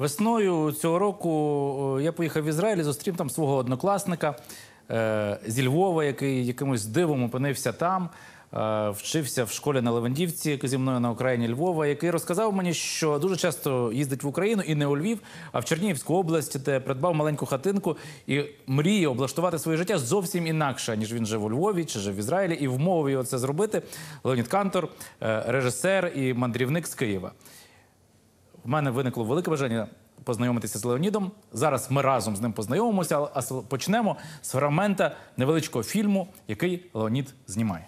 Весною цього року я поїхав в Ізраїль і зустрів там свого однокласника е, зі Львова, який якимось дивом опинився там. е, Вчився в школі на Левандівці зі мною на Україні Львова, який розказав мені, що дуже часто їздить в Україну і не у Львів, а в Чернігівську область, де придбав маленьку хатинку і мріє облаштувати своє життя зовсім інакше, ніж він жив у Львові чи жив в Ізраїлі, і вмовив його це зробити. Леонід Кантор, е, режисер і мандрівник з Києва. В мене виникло велике бажання познайомитися з Леонідом. Зараз ми разом з ним познайомимося, а почнемо з фрагмента невеличкого фільму, який Леонід знімає.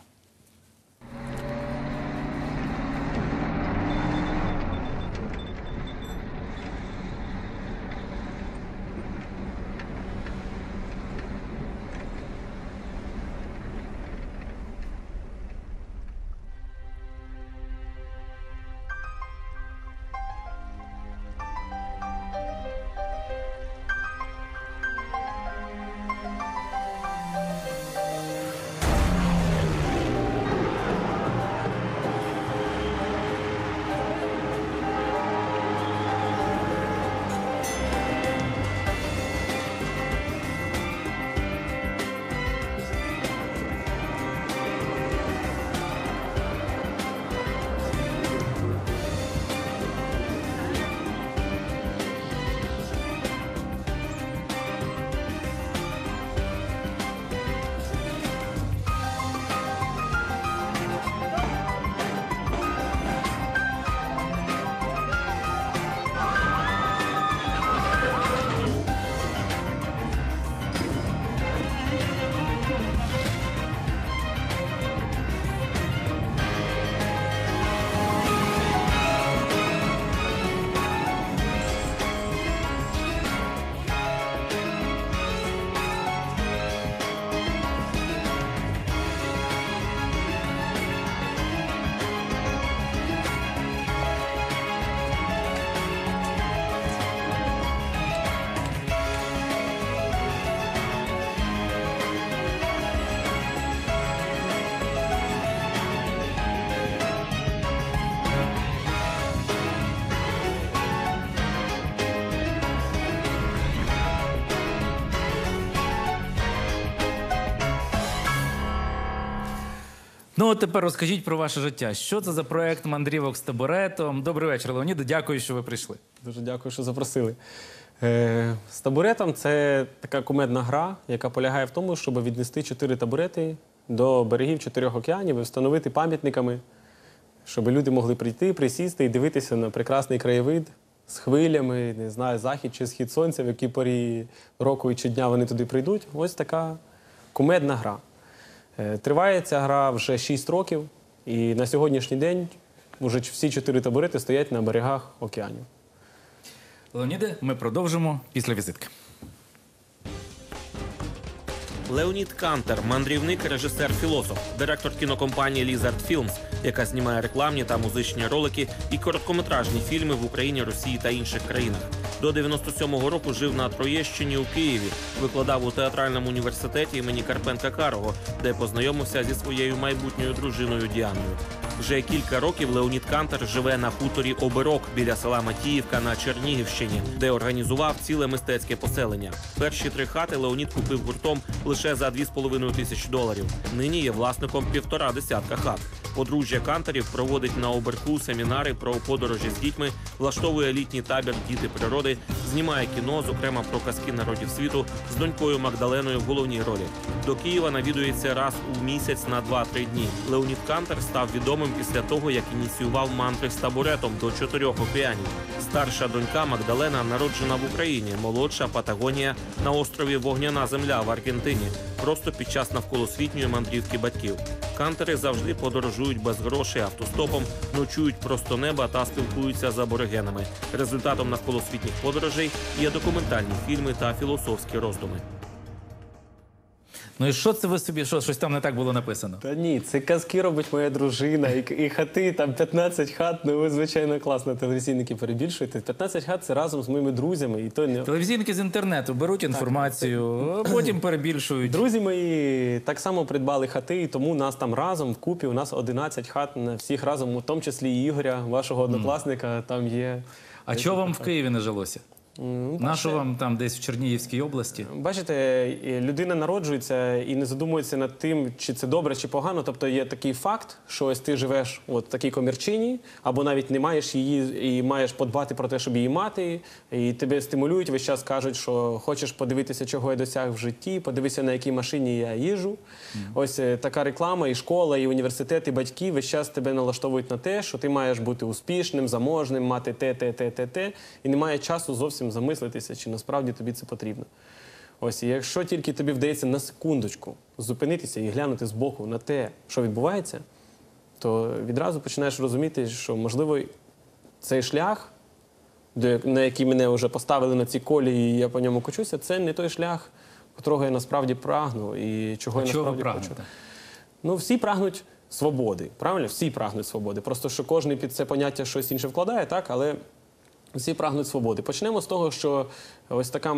Ну, от тепер розкажіть про ваше життя. Що це за проект мандрівок з табуретом? Добрий вечір, Леоніде. Дякую, що ви прийшли. Дуже дякую, що запросили. Е, з табуретом це така кумедна гра, яка полягає в тому, щоб віднести чотири табурети до берегів чотирьох океанів і встановити пам'ятниками, щоб люди могли прийти, присісти і дивитися на прекрасний краєвид з хвилями, не знаю, захід чи схід сонця, в якій порі року чи дня вони туди прийдуть. Ось така кумедна гра. Е, Триває ця гра вже 6 років, і на сьогоднішній день вже всі чотири табурети стоять на берегах океанів. Леоніде, ми продовжимо після візитки. Леонід Кантер, мандрівник, режисер, філософ, директор кінокомпанії Lizard Films, яка знімає рекламні та музичні ролики і короткометражні фільми в Україні, Росії та інших країнах. До 97-го року жив на Троєщині у Києві, викладав у театральному університеті імені Карпенка Карого, де познайомився зі своєю майбутньою дружиною Діаною. Вже кілька років Леонід Кантер живе на хуторі Обирок біля села Матіївка на Чернігівщині, де організував ціле мистецьке поселення. Перші три хати Леонід купив гуртом лише за 2,5 тисячі доларів. Нині є власником півтора десятка хат. Подружжя Кантерів проводить на оберку семінари про подорожі з дітьми, влаштовує літній табір Діти природи, знімає кіно, зокрема про казки народів світу, з донькою Магдаленою в головній ролі. До Києва навідується раз у місяць на 2-3 дні. Леонід Кантер став відомим після того, як ініціював мантри з табуретом до чотирьох океанів. Старша донька Магдалена народжена в Україні, молодша Патагонія на острові Вогняна Земля в Аргентині, просто під час навколосвітньої мандрівки батьків. Кантери завжди подорожують без грошей автостопом, ночують просто неба та спілкуються з аборигенами. Результатом навколосвітніх подорожей є документальні фільми та філософські роздуми. Ну і що це ви собі? Що щось там не так було написано? Та ні, це казки робить моя дружина, і, і хати, там 15 хат, ну ви, звичайно, класно телевізійники перебільшуєте. 15 хат це разом з моїми друзями, і то не. Телевізійники з інтернету беруть інформацію, а потім перебільшують. Друзі мої так само придбали хати, і тому нас там разом вкупі. У нас 11 хат на всіх разом, у тому числі і Ігоря, вашого однокласника, там є. А чого вам в Києві не жилося? Ну, Нащо вам там десь в Чернігівській області? Бачите, людина народжується і не задумується над тим, чи це добре, чи погано. Тобто є такий факт, що ось ти живеш от в такій комірчині, або навіть не маєш її і маєш подбати про те, щоб її мати. І тебе стимулюють, весь час кажуть, що хочеш подивитися, чого я досяг в житті, подивися, на якій машині я їжу. Ось е, така реклама, і школа, і університет, і батьки весь час тебе налаштовують на те, що ти маєш бути успішним, заможним, мати те, те, те, те, те. І немає часу зовсім замислитися, чи насправді тобі це потрібно. Ось, і якщо тільки тобі вдається на секундочку зупинитися і глянути збоку на те, що відбувається, то відразу починаєш розуміти, що можливо цей шлях, на який мене вже поставили на ці колі, і я по ньому кочуся, це не той шлях, котрого я насправді прагну і чого А я чого насправді хочу. Ну, всі прагнуть свободи, правильно? Всі прагнуть свободи. Просто що кожен під це поняття щось інше вкладає, так, але всі прагнуть свободи. Почнемо з того, що ось така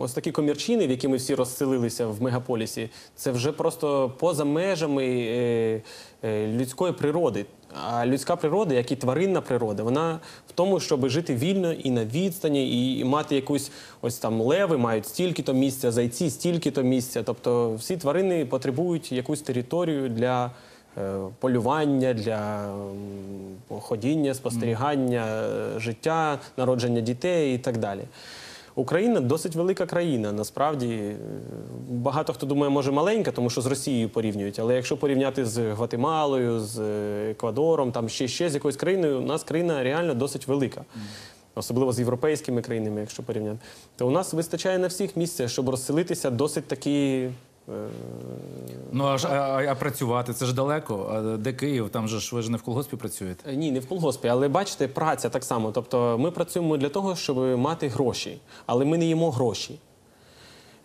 ось такі комірчини, в які ми всі розселилися в мегаполісі, це вже просто поза межами е, е, людської природи. А людська природа, як і тваринна природа, вона в тому, щоб жити вільно і на відстані, і, мати якусь ось там леви мають стільки-то місця, зайці стільки-то місця. Тобто всі тварини потребують якусь територію для е, полювання, для ходіння, спостерігання, е, життя, народження дітей і так далі. Україна досить велика країна. Насправді е, багато хто думає, може маленька, тому що з Росією порівнюють. Але якщо порівняти з Гватемалою, з Еквадором, там ще, ще з якоюсь країною, у нас країна реально досить велика. Особливо з європейськими країнами, якщо порівняти, то у нас вистачає на всіх місця, щоб розселитися досить такі. Е, Ну а, ж- а, а, працювати це ж далеко. А де Київ? Там же ж ви ж не в колгоспі працюєте. Е, Ні, не в колгоспі, але бачите, праця так само. Тобто ми працюємо для того, щоб мати гроші, але ми не їмо гроші.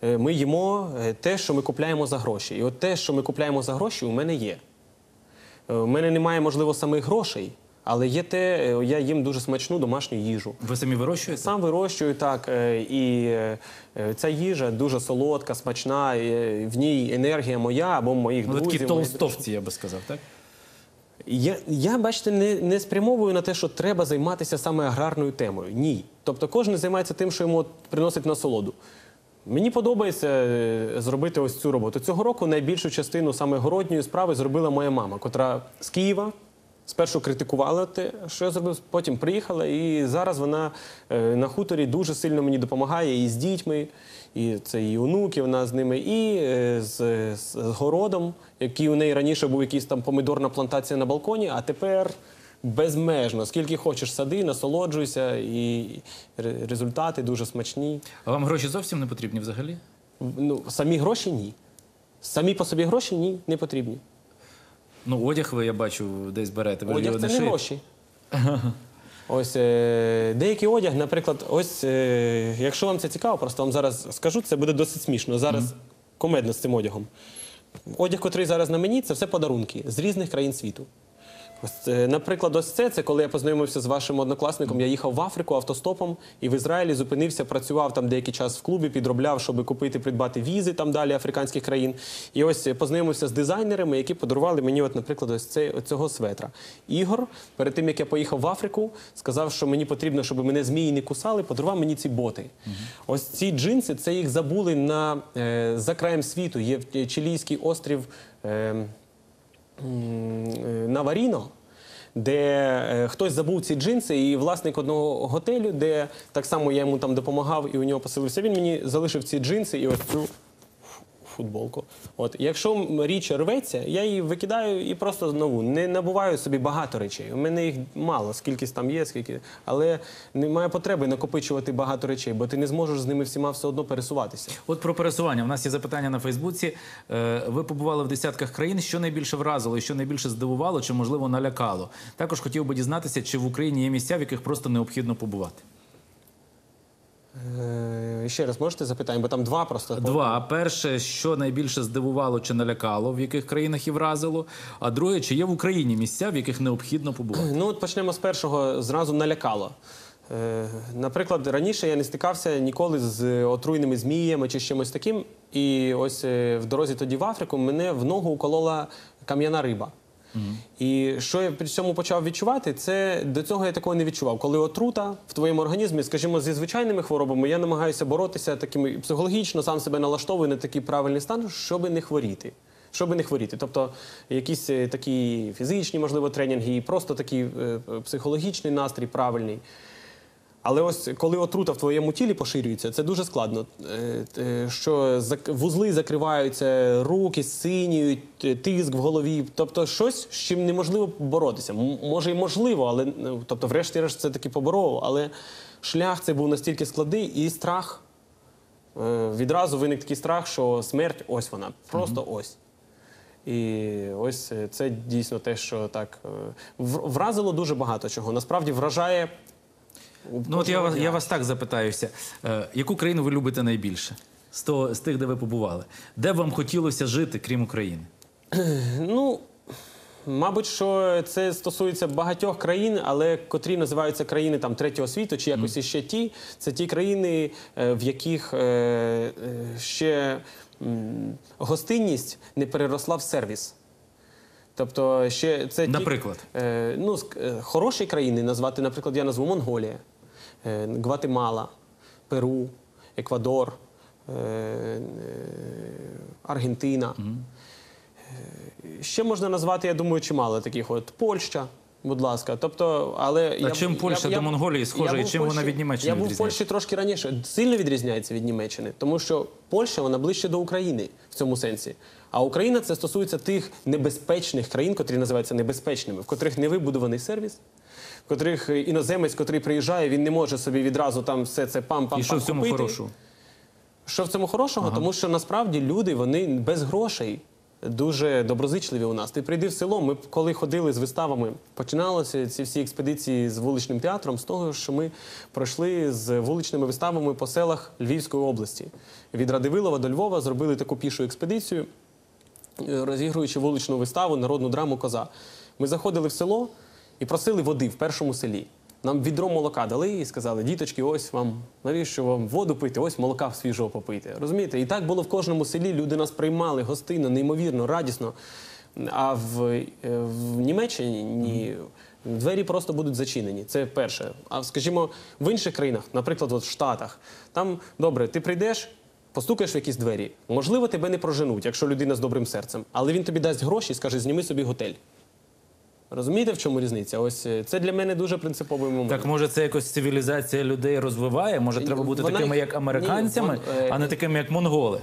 Е, Ми їмо те, що ми купляємо за гроші. І от те, що ми купляємо за гроші, у мене є. У мене немає, можливо, самих грошей, але є те, е, я їм дуже смачну домашню їжу. Ви самі вирощуєте? Сам вирощую так, е, і е, ця їжа дуже солодка, смачна, в ній енергія моя або моїх Ну, ви друзів. такі толстовці, я би сказав, так? я, я бачите, не, не спрямовую на те, що треба займатися саме аграрною темою. Ні. Тобто кожен займається тим, що йому приносить насолоду. Мені подобається зробити ось цю роботу. Цього року найбільшу частину саме городньої справи зробила моя мама, котра з Києва. Спершу критикувала те, що я зробив, потім приїхала, і зараз вона е, на хуторі дуже сильно мені допомагає і з дітьми, і це і онуки, вона з ними, і е, з, з городом, який у неї раніше був якийсь там помидорна плантація на балконі, а тепер безмежно. Скільки хочеш сади, насолоджуйся, і результати дуже смачні. А вам гроші зовсім не потрібні взагалі? Ну, самі гроші ні. Самі по собі гроші ні, не потрібні. Ну, одяг ви, я бачу, десь берете. Ви ж Одяг його це не шиєте. гроші. Ось е, деякий одяг, наприклад, ось е, якщо вам це цікаво, просто вам зараз скажу, це буде досить смішно. Зараз комедно з цим одягом. Одяг, котрий зараз на мені, це все подарунки з різних країн світу. Ось, наприклад, ось це, це коли я познайомився з вашим однокласником. Я їхав в Африку автостопом і в Ізраїлі зупинився, працював там деякий час в клубі, підробляв, щоб купити, придбати візи там далі африканських країн. І ось познайомився з дизайнерами, які подарували мені, от, наприклад, ось цей цього светра. Ігор, перед тим як я поїхав в Африку, сказав, що мені потрібно, щоб мене змії не кусали, подарував мені ці боти. Ось ці джинси, це їх забули на е, за краєм світу. Є в- чилійський острів. Е, м, е, Наваріно, де е, хтось забув ці джинси, і власник одного готелю, де так само я йому там допомагав і у нього поселився. Він мені залишив ці джинси і ось цю футболку. От якщо річ рветься, я її викидаю і просто знову не набуваю собі багато речей. У мене їх мало, скільки там є, скільки, але немає потреби накопичувати багато речей, бо ти не зможеш з ними всіма все одно пересуватися. От про пересування. У нас є запитання на Фейсбуці. Е, Ви побували в десятках країн. Що найбільше вразило що найбільше здивувало, чи можливо налякало? Також хотів би дізнатися, чи в Україні є місця, в яких просто необхідно побувати. Е, ще раз можете запитання, бо там два просто Два. Перше, що найбільше здивувало чи налякало, в яких країнах і вразило. А друге, чи є в Україні місця, в яких необхідно побувати? Ну, от почнемо з першого, зразу налякало. Е, наприклад, раніше я не стикався ніколи з отруйними зміями чи з чимось таким. І ось е, в дорозі тоді в Африку мене в ногу уколола кам'яна риба. І що я при цьому почав відчувати, це до цього я такого не відчував. Коли отрута в твоєму організмі, скажімо, зі звичайними хворобами, я намагаюся боротися такими психологічно, сам себе налаштовую на такий правильний стан, щоб не хворіти. Щоб не хворіти. Тобто якісь е, такі фізичні, можливо, тренінги, і просто такий е, психологічний настрій правильний. Але ось коли отрута в твоєму тілі поширюється, це дуже складно. Е, е, Що вузли закриваються, руки синіють, е, тиск в голові. Тобто щось, з чим неможливо боротися. Може і можливо, але ну, тобто, врешті-решт, це таки поборов. Але шлях це був настільки складний і страх. Відразу виник такий страх, що смерть ось вона, просто ось. І ось це дійсно те, що так вразило дуже багато чого. Насправді вражає. Ну от я, вас- я вас так запитаюся. Е, яку країну ви любите найбільше? З, того, з тих, де ви побували? Де б вам хотілося жити, крім України? Ну, мабуть, що це стосується багатьох країн, але котрі називаються країни там третього світу чи якось іще ті. Це ті країни, е, в яких е, е, ще м, гостинність не переросла в сервіс. Тобто, ще це ті- Наприклад? Е, ну, е, хороші країни назвати, наприклад, я назву Монголія, Гватемала, Перу, Еквадор, е, е, Аргентина. Е, Ще можна назвати, я думаю, чимало таких. От Польща, будь ласка. Тобто, але А чим Польща до Монголії схожа, і чим вона від Німеччини Я був в? Польщі трошки раніше. Сильно відрізняється від Німеччини, тому що Польща вона ближче до України в цьому сенсі. А Україна це стосується тих небезпечних країн, котрі називаються небезпечними, в котрих не вибудований сервіс. Котрих іноземець, котрий приїжджає, він не може собі відразу там все це пам-пам-пам І що в цьому купити. хорошого? Що в цьому хорошого? Тому що насправді люди вони без грошей дуже доброзичливі у нас. Ти прийди в село. Ми коли ходили з виставами, починалися ці всі експедиції з вуличним театром з того, що ми пройшли з вуличними виставами по селах Львівської області. Від Радивилова до Львова зробили таку пішу експедицію, розігруючи вуличну виставу, народну драму Коза. Ми заходили в село і просили води в першому селі. Нам відро молока дали і сказали, діточки, ось вам навіщо вам воду пити, ось молока свіжого попити. Розумієте? І так було в кожному селі. Люди нас приймали гостинно, неймовірно, радісно. А в, е, в Німеччині ні, двері просто будуть зачинені. Це перше. А скажімо, в інших країнах, наприклад, от в Штатах, там добре, ти прийдеш. Постукаєш в якісь двері. Можливо, тебе не проженуть, якщо людина з добрим серцем. Але він тобі дасть гроші і скаже, зніми собі готель. Розумієте, в чому різниця? Ось е, це для мене дуже принциповий момент. Так може це якось цивілізація людей розвиває? Може, треба бути Вона такими, як американцями, Ні, вон, е, а не такими, як монголи?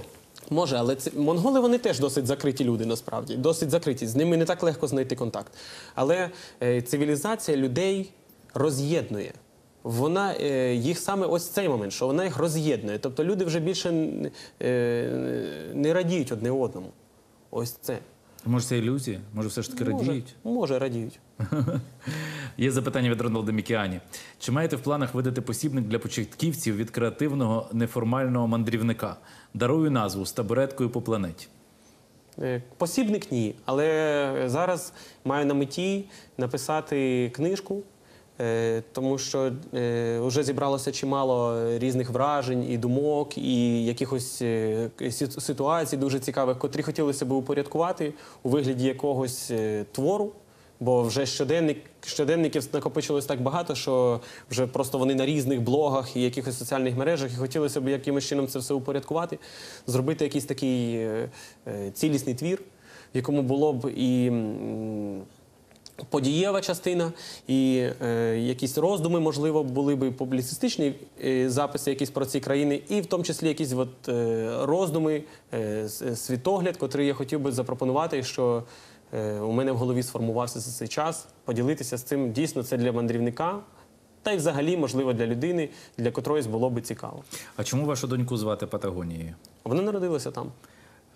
Може, але це монголи вони теж досить закриті люди, насправді. Досить закриті. З ними не так легко знайти контакт. Але е, цивілізація людей роз'єднує. Вона е, їх саме ось цей момент, що вона їх роз'єднує. Тобто люди вже більше е, не радіють одне одному. Ось це. Може, це ілюзія? Може, все ж таки Може, радіють? може радіють. Є запитання від Роналда Мікіані. Чи маєте в планах видати посібник для початківців від креативного неформального мандрівника? Дарую назву з табуреткою по планеті. Е, Посібник ні, але зараз маю на меті написати книжку, тому що е, вже зібралося чимало різних вражень і думок, і якихось е, ситуацій дуже цікавих, котрі хотілося б упорядкувати у вигляді якогось е, твору. Бо вже щоденник, щоденників накопичилось так багато, що вже просто вони на різних блогах і якихось соціальних мережах, і хотілося б якимось чином це все упорядкувати, зробити якийсь такий е, е, цілісний твір, в якому було б і подієва частина, і е, якісь роздуми, можливо, були б публіцистичні е, записи якісь про ці країни, і в тому числі якісь от, е, роздуми, е, світогляд, котрий я хотів би запропонувати, що е, у мене в голові сформувався за цей час, поділитися з цим. Дійсно, це для мандрівника, та й взагалі, можливо, для людини, для котроїсь було би цікаво. А чому вашу доньку звати Патагонією? Вона народилася там.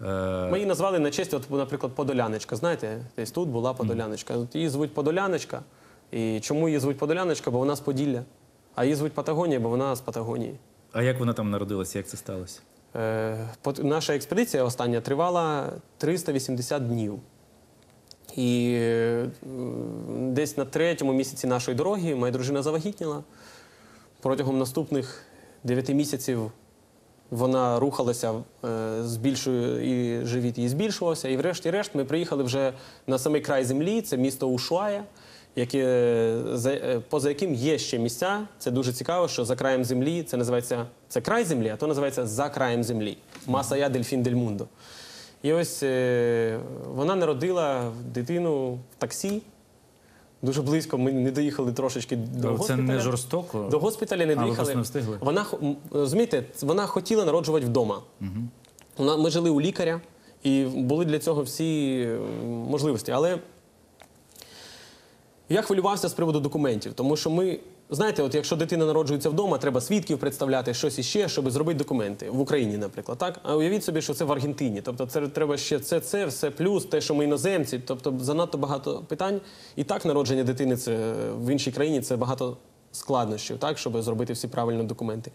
Ми її назвали на честь, от, наприклад, Подоляночка. Знаєте, десь тут була Подоляночка. От її звуть Подоляночка. І чому її звуть Подоляночка? Бо вона з Поділля. А її звуть Патагонія, бо вона з Патагонії. а як вона там народилася? Як це сталося? Е, пот- наша експедиція остання тривала 380 днів. І е, м, десь на третьому місяці нашої дороги моя дружина завагітніла. Протягом наступних 9 місяців Вона рухалася е, з більшою, і живіт її збільшувався. І врешті-решт ми приїхали вже на самий край землі, це місто Ушуая, яке, е, поза яким є ще місця. Це дуже цікаво, що за краєм землі це називається це край землі, а то називається за краєм землі. Масая Дельфін Дель Мундо. І ось е, вона народила дитину в таксі. Дуже близько. Ми не доїхали трошечки до Це госпіталя. не жорстоко. До госпіталя не доїхали. не встигли? Вона розумієте, вона хотіла народжувати вдома. Вона, ми жили у лікаря, і були для цього всі можливості. Але я хвилювався з приводу документів, тому що ми. Знаєте, от якщо дитина народжується вдома, треба свідків представляти щось іще, щоб зробити документи в Україні, наприклад. Так? А уявіть собі, що це в Аргентині. Тобто це треба ще це, це, все плюс, те, що ми іноземці. Тобто занадто багато питань. І так народження дитини це в іншій країні це багато складнощів, так, щоб зробити всі правильні документи.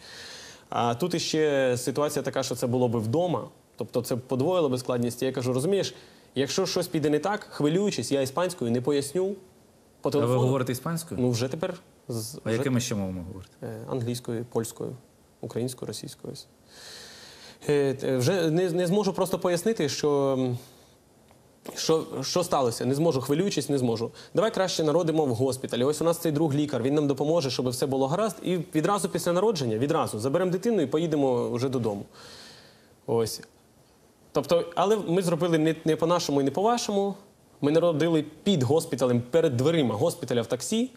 А тут іще ситуація така, що це було би вдома, тобто це подвоїло би складність. Я кажу, розумієш, якщо щось піде не так, хвилюючись, я іспанською не поясню. По А ви говорите іспанською? Ну, вже тепер з А якими ще мовами говорите? е, англійською, польською, українською, російською. Е, е, Вже не, не зможу просто пояснити, що, що, що сталося. Не зможу, хвилюючись, не зможу. Давай краще народимо в госпіталі. Ось у нас цей друг лікар, він нам допоможе, щоб все було гаразд. І відразу після народження, відразу заберемо дитину і поїдемо вже додому. Ось. Тобто, але ми зробили не, не по-нашому і не по-вашому. Ми народили під госпіталем, перед дверима госпіталя в таксі.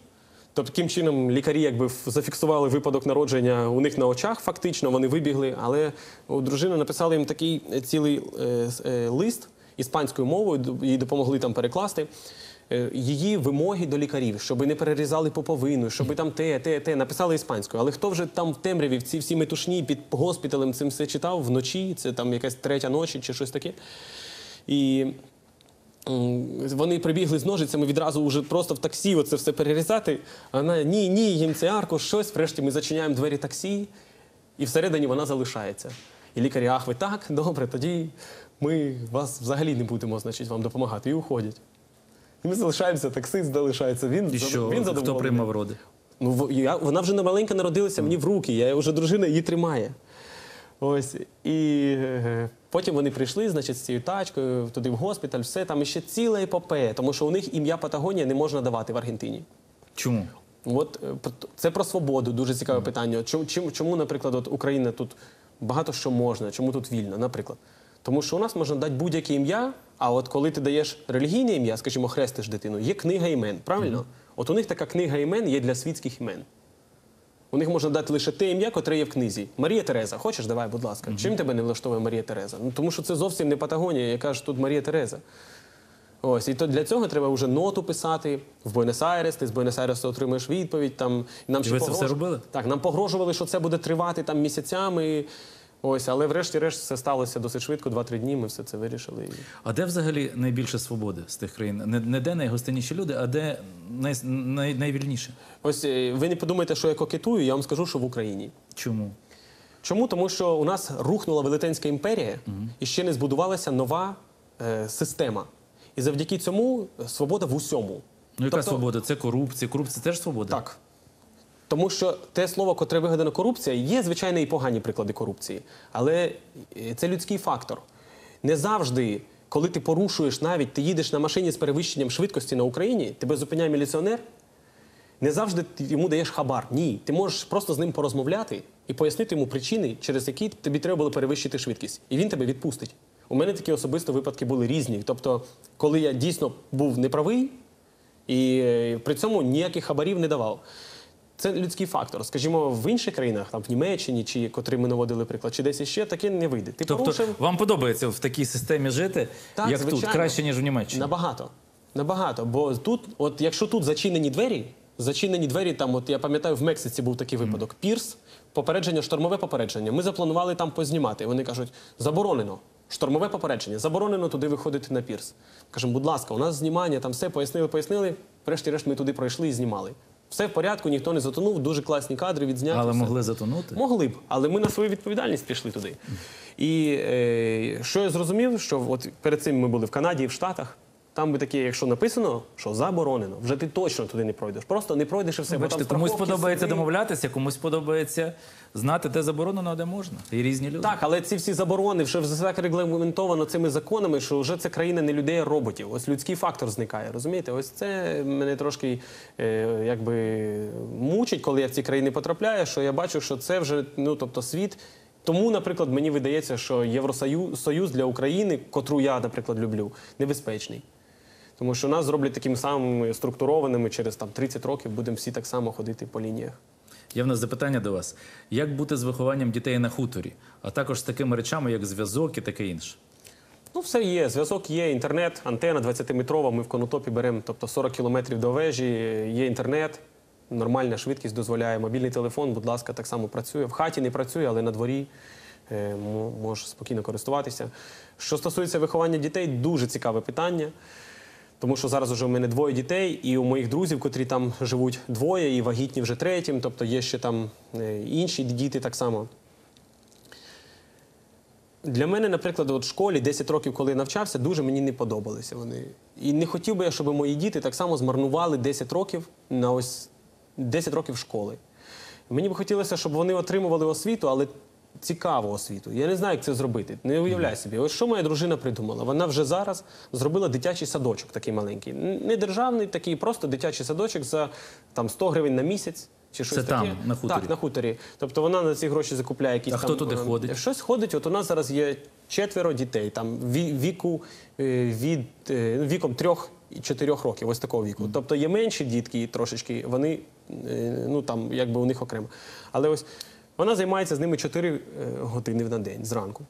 Тобто, таким чином лікарі якби зафіксували випадок народження у них на очах, фактично, вони вибігли. Але у дружини написали їм такий е, цілий е, е, лист іспанською мовою, їй допомогли там перекласти. Її вимоги до лікарів, щоб не перерізали поповину, щоб там те, те, те, написали іспанською. Але хто вже там в темряві, в ці всі метушні під госпіталем цим все читав вночі, це там якась третя ночі чи щось таке. І вони прибігли з ножицями відразу вже просто в таксі оце все перерізати. А вона ні, ні, їм це аркуш, щось. Врешті ми зачиняємо двері таксі, і всередині вона залишається. І лікарі, ах, ви так, добре, тоді ми вас взагалі не будемо, значить, вам допомагати. І уходять. І ми залишаємося, таксист залишається. Він, І що? він Хто приймав роди? Ну, я, вона вже маленька народилася мені в руки, я вже дружина її тримає. Ось. І е, потім вони прийшли, значить, з цією тачкою, туди в госпіталь, все, там ще ціла епопея, тому що у них ім'я Патагонія не можна давати в Аргентині. Чому? От е, це про свободу, дуже цікаве питання. Чому, чому, наприклад, от Україна тут багато що можна, чому тут вільно, наприклад? Тому що у нас можна дати будь-яке ім'я, а от коли ти даєш релігійне ім'я, скажімо, хрестиш дитину, є книга імен, правильно? От у них така книга імен є для світських імен. У них можна дати лише те ім'я, котре є в книзі. Марія Тереза. Хочеш, давай, будь ласка. Чим тебе не влаштовує Марія Тереза? Ну тому що це зовсім не Патагонія, яка ж тут Марія Тереза. Ось, і то для цього треба вже ноту писати в Буенос-Айрес, ти з Буенос-Айресу отримуєш відповідь. Там, нам І ще ви це все робили? Так, нам погрожували, що це буде тривати там місяцями. Ось, але врешті-решт все сталося досить швидко, 2-3 дні. Ми все це вирішили. А де взагалі найбільше свободи з тих країн? Не, не де найгостинніші люди, а де най, най, найвільніше? Ось е, ви не подумайте, що я кокетую, я вам скажу, що в Україні. Чому? Чому? Тому що у нас рухнула Велетенська імперія і ще не збудувалася нова е, система. І завдяки цьому свобода в усьому. Ну яка Тобто- свобода? Це корупція. Корупція теж свобода? Так. Тому що те слово, котре вигадано корупція, є, звичайно, і погані приклади корупції. Але е, це людський фактор. Не завжди, коли ти порушуєш навіть, ти їдеш на машині з перевищенням швидкості на Україні, тебе зупиняє міліціонер, не завжди ти йому даєш хабар. Ні. Ти можеш просто з ним порозмовляти і пояснити йому причини, через які тобі треба було перевищити швидкість. І він тебе відпустить. У мене такі особисто випадки були різні. Тобто, коли я дійсно був неправий, і е, при цьому ніяких хабарів не давав. Це людський фактор. Скажімо, в інших країнах, там в Німеччині, чи котрі ми наводили приклад, чи десь іще, таке не вийде. Ти Тобто порушив вам подобається в такій системі жити, Так, як тут, краще, ніж в Німеччині? набагато. Набагато. Бо тут, от якщо тут зачинені двері, зачинені двері, там, от я пам'ятаю, в Мексиці був такий випадок. Пірс, попередження, штормове попередження. Ми запланували там познімати. Вони кажуть, заборонено. Штормове попередження, заборонено туди виходити на пірс. Кажемо, будь ласка, у нас знімання, там все пояснили, пояснили. Врешті-решт ми туди пройшли і знімали. Все в порядку, ніхто не затонув, дуже класні кадри відзняти. Але все. могли затонути? Могли б, але ми на свою відповідальність пішли туди. І е, що я зрозумів, що от перед цим ми були в Канаді і в Штатах. Там би таке, якщо написано, що заборонено, вже ти точно туди не пройдеш. Просто не пройдеш і все. Бачите, комусь подобається суди. домовлятися, комусь подобається знати, де заборонено, а де можна. І різні люди. Так, але ці всі заборони вже все так регламентовано цими законами, що вже це країна не людей, а роботів. Ось людський фактор зникає. Розумієте? Ось це мене трошки е, якби мучить, коли я в ці країни потрапляю. Що я бачу, що це вже ну тобто світ. Тому, наприклад, мені видається, що Євросоюз Союз для України, котру я, наприклад, люблю, небезпечний. Тому що нас зроблять такими самими структурованими через там 30 років будемо всі так само ходити по лініях. Є в нас запитання до вас: як бути з вихованням дітей на хуторі, а також з такими речами, як зв'язок і таке інше? Ну, все є. Зв'язок є, інтернет, антена 20-метрова. Ми в конотопі беремо, тобто 40 кілометрів до вежі, є інтернет, нормальна швидкість дозволяє. Мобільний телефон, будь ласка, так само працює. В хаті не працює, але на дворі е, можеш спокійно користуватися. Що стосується виховання дітей, дуже цікаве питання. Тому що зараз вже у мене двоє дітей, і у моїх друзів, котрі там живуть двоє, і вагітні вже третім, тобто є ще там е, інші діти так само. Для мене, наприклад, от в школі 10 років, коли навчався, дуже мені не подобалися вони. І не хотів би я, щоб мої діти так само змарнували 10 років на ось 10 років школи. Мені б хотілося, щоб вони отримували освіту, але цікаву освіту. Я не знаю, як це зробити. Не уявляю собі. Ось що моя дружина придумала. Вона вже зараз зробила дитячий садочок такий маленький. Не державний, такий, просто дитячий садочок за там 100 гривень на місяць. Чи щось Це там, на хуторі? Так, на хуторі. Тобто вона на ці гроші закупляє якісь А там... хто туди е, ходить? Щось ходить. От у нас зараз є четверо дітей, там віку е, від е, віком трьох і чотирьох років, ось такого віку. Тобто є менші дітки трошечки, вони е, ну там якби у них окремо. Але ось вона займається з ними 4 е, години на день зранку.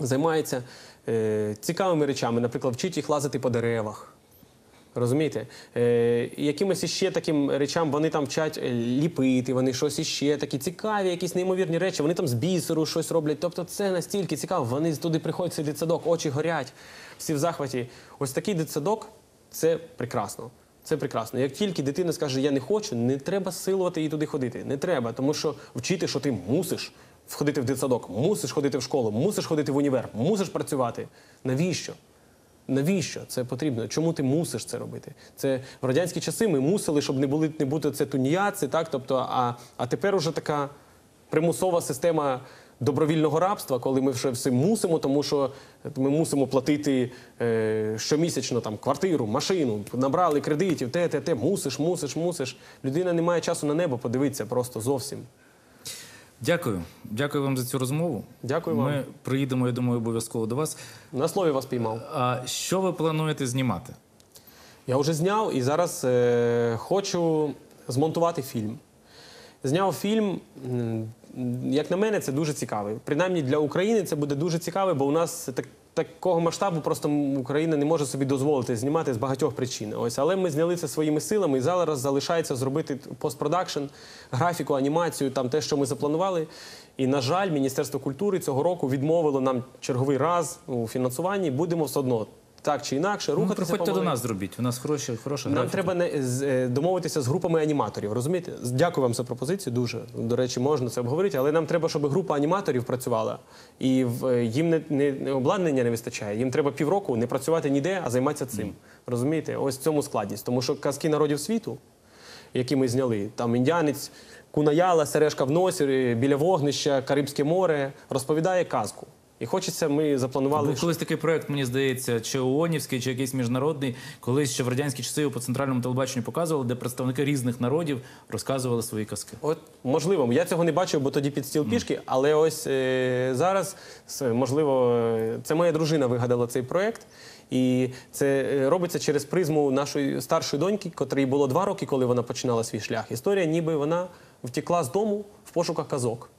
Займається е, цікавими речами, наприклад, вчить їх лазити по деревах. Розумієте? Е, якимось іще таким речам вони там вчать е, ліпити, вони щось іще такі цікаві, якісь неймовірні речі. Вони там з бісеру щось роблять. Тобто це настільки цікаво. Вони туди приходять цей дитсадок, очі горять, всі в захваті. Ось такий дитсадок це прекрасно. Це прекрасно. Як тільки дитина скаже, я не хочу, не треба силувати її туди ходити. Не треба, тому що вчити, що ти мусиш входити в дитсадок, мусиш ходити в школу, мусиш ходити в універ, мусиш працювати. Навіщо? Навіщо це потрібно? Чому ти мусиш це робити? Це в радянські часи ми мусили, щоб не були не бути це тунеядці, так тобто, а, а тепер уже така примусова система добровільного рабства, коли ми вже все мусимо, тому що ми мусимо платити е, щомісячно там квартиру, машину, набрали кредитів, те, те, те, мусиш, мусиш, мусиш. Людина не має часу на небо подивитися просто зовсім. Дякую. Дякую вам за цю розмову. Дякую вам. Ми приїдемо, я думаю, обов'язково до вас. На слові вас піймав. А що ви плануєте знімати? Я вже зняв і зараз е, хочу змонтувати фільм. Зняв фільм, як на мене, це дуже цікавий. Принаймні для України це буде дуже цікаве, бо у нас так, такого масштабу просто Україна не може собі дозволити знімати з багатьох причин. Ось, але ми зняли це своїми силами, і зараз залишається зробити постпродакшн, графіку, анімацію, там те, що ми запланували. І, на жаль, Міністерство культури цього року відмовило нам черговий раз у фінансуванні. Будемо все одно так чи інакше Ну, рухатися. приходьте до нас зробіть. У нас хороші, хороша Нам графіка. треба не з- е, домовитися з групами аніматорів. Розумієте? Дякую вам за пропозицію. Дуже до речі, можна це обговорити, але нам треба, щоб група аніматорів працювала, і в е, їм не, не, не обладнання не вистачає. Їм треба півроку не працювати ніде, а займатися цим. Розумієте? Ось в цьому складність. Тому що казки народів світу, які ми зняли, там індіанець, кунаяла, сережка в носі, біля вогнища, Карибське море, розповідає казку. І хочеться, ми запланували. Був колись такий проект, мені здається, чи ООНівський, чи якийсь міжнародний, колись ще в радянські часи його по центральному телебаченню показували, де представники різних народів розказували свої казки. От можливо, я цього не бачив, бо тоді під стіл пішки. Але ось е, зараз можливо, е, це моя дружина вигадала цей проект. І це е, робиться через призму нашої старшої доньки, котрій було два роки, коли вона починала свій шлях. Історія, ніби вона втекла з дому в пошуках казок.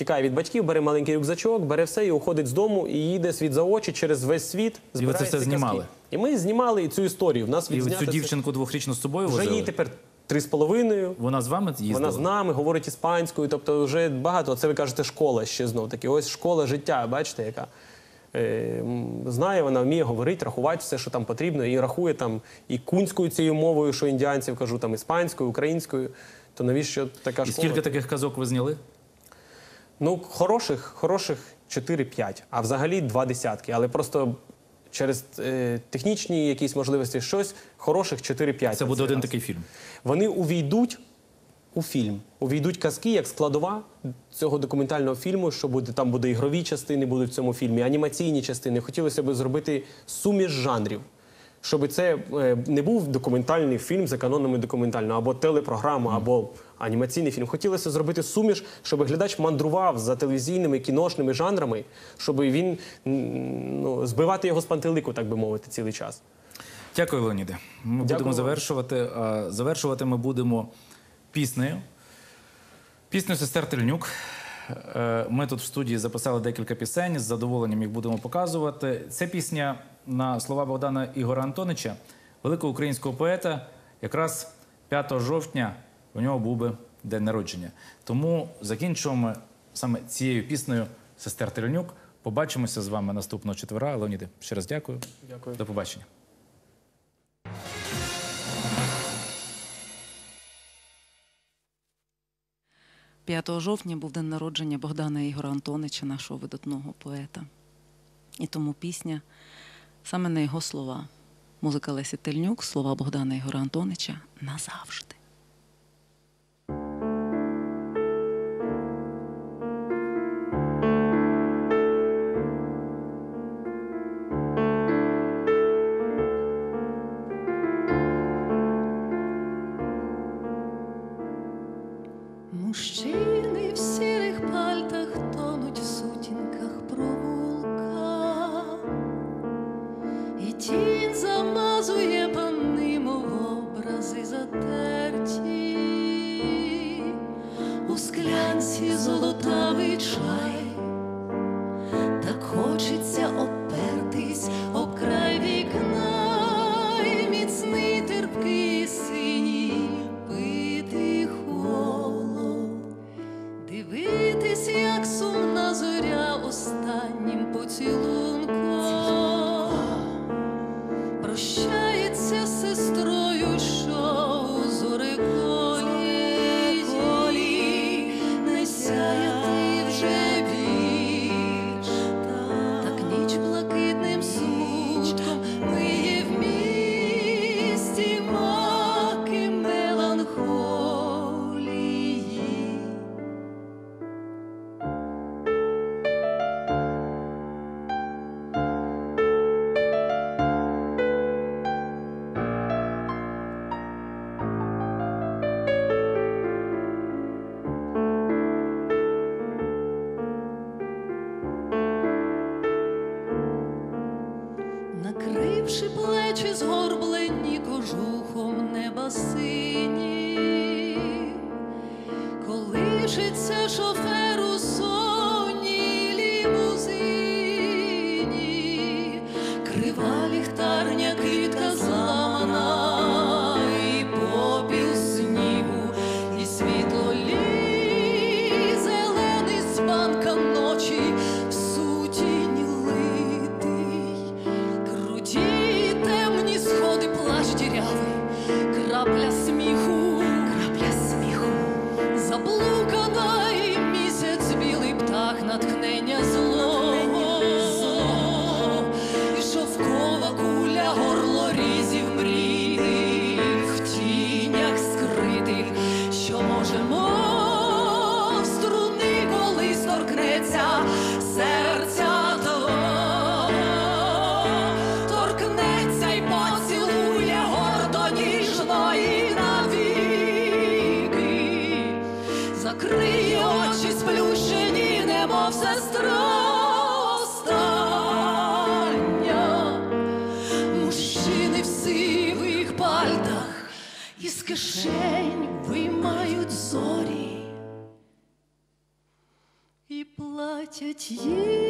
Тікає від батьків, бере маленький рюкзачок, бере все і уходить з дому і їде світ за очі через весь світ. це все знімали? І ми знімали цю історію. В нас І цю дівчинку двохрічну з собою вже їй тепер три з половиною. Вона з вами їздила? Вона з нами говорить іспанською, тобто вже багато. Це ви кажете, школа ще знов таки. Ось школа життя, бачите, яка е, знає, вона вміє говорити, рахувати все, що там потрібно, і рахує там і кунською цією мовою, що індіанців кажу, там іспанською, українською. То навіщо така І скільки таких казок ви зняли? Ну, хороших, хороших 4-5, а взагалі два десятки. Але просто через е, технічні якісь можливості, щось хороших 4-5. Це буде один такий фільм. Вони увійдуть у фільм. Увійдуть казки як складова цього документального фільму, що буде там буде ігрові частини, будуть в цьому фільмі, анімаційні частини. Хотілося б зробити суміш жанрів. Щоб це е, не був документальний фільм за канонами документального, або телепрограма, або анімаційний фільм. Хотілося зробити суміш, щоб глядач мандрував за телевізійними кіношними жанрами, щоб він ну, збивати його з пантелику, так би мовити, цілий час. Дякую, Леоніде. Ми будемо завершувати. Завершувати ми будемо піснею. Піснею сестер Тельнюк. Е, Ми тут в студії записали декілька пісень, з задоволенням їх будемо показувати. Це пісня на слова Богдана Ігора Антонича, великого українського поета. Якраз 5 жовтня у нього був би день народження. Тому закінчуємо саме цією піснею сестер Тельнюк. Побачимося з вами наступного четвера. Леоніде, ще раз дякую. Дякую. До побачення. 5 жовтня був день народження Богдана Ігора Антонича, нашого видатного поета. І тому пісня саме на його слова. Музика Лесі Тельнюк, слова Богдана Ігора Антонича назавжди. Сплющені, немов сестра остання. Мужчини в сивих пальтах із кишень виймають зорі і платять їх